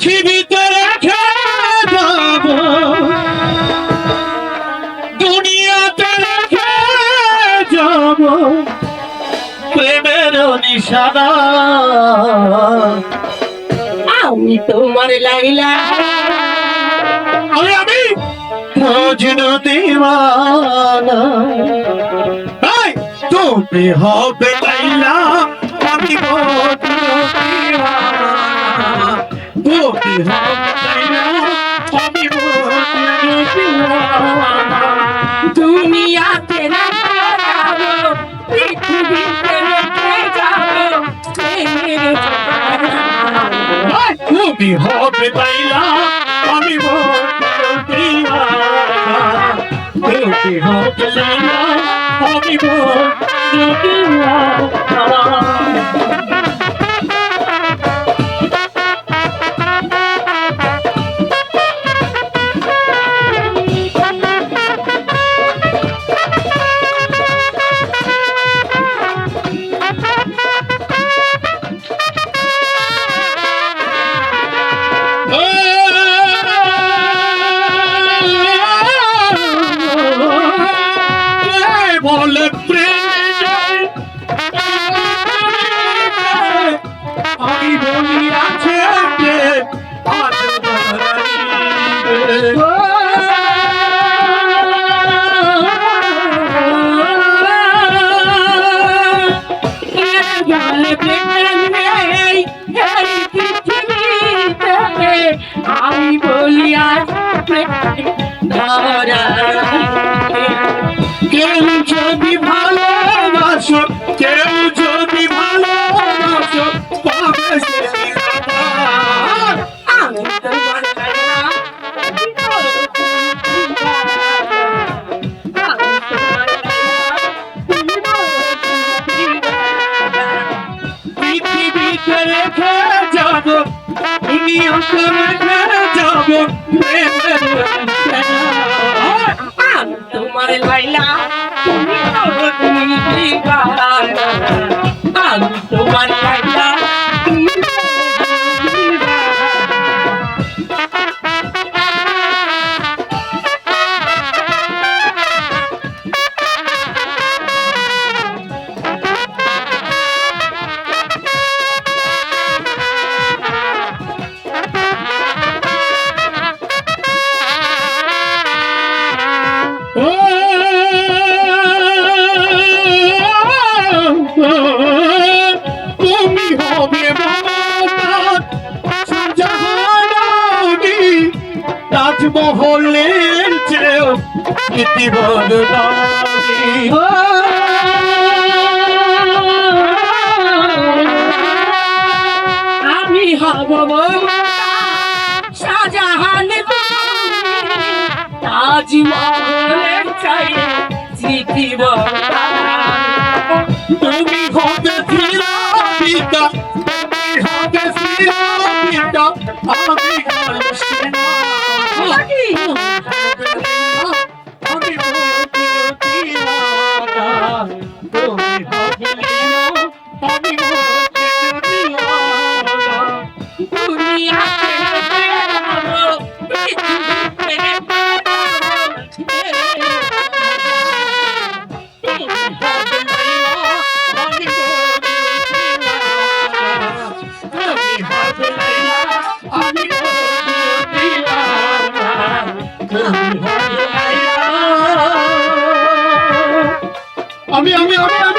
পৃথিবীতে রেখে যাব। দুনিয়াতে রেখে যাব। প্রেমের নিশানা। আমি তোমার লাইলা। আমি আমি মজনু দিওয়ানা তুমি হবে লাইলা। আমি মজনু দুনিয়াতে পৃথিবীতে তুমি হবে লাইলা আমি তুমি হবে লাইলা আমি Bye. রেখে যাব তোমার লাইলা তুমি তোমার লাইলা তুমি হবে তাজমহলের চেয়েও ইতিবরদানি আমি হব শাহজাহান তাজমহলের চাই স্মৃতি তুমি হবে ফিরাবিতা তুমি হবে ফিরাবিতা আমি হলাম সেনা আমি বলতে দিওয়ানা তুমি হবে লীলা আমি বলতে দিওয়ানা দুনিয়াতে রেখে আমি আমি আমি আমি।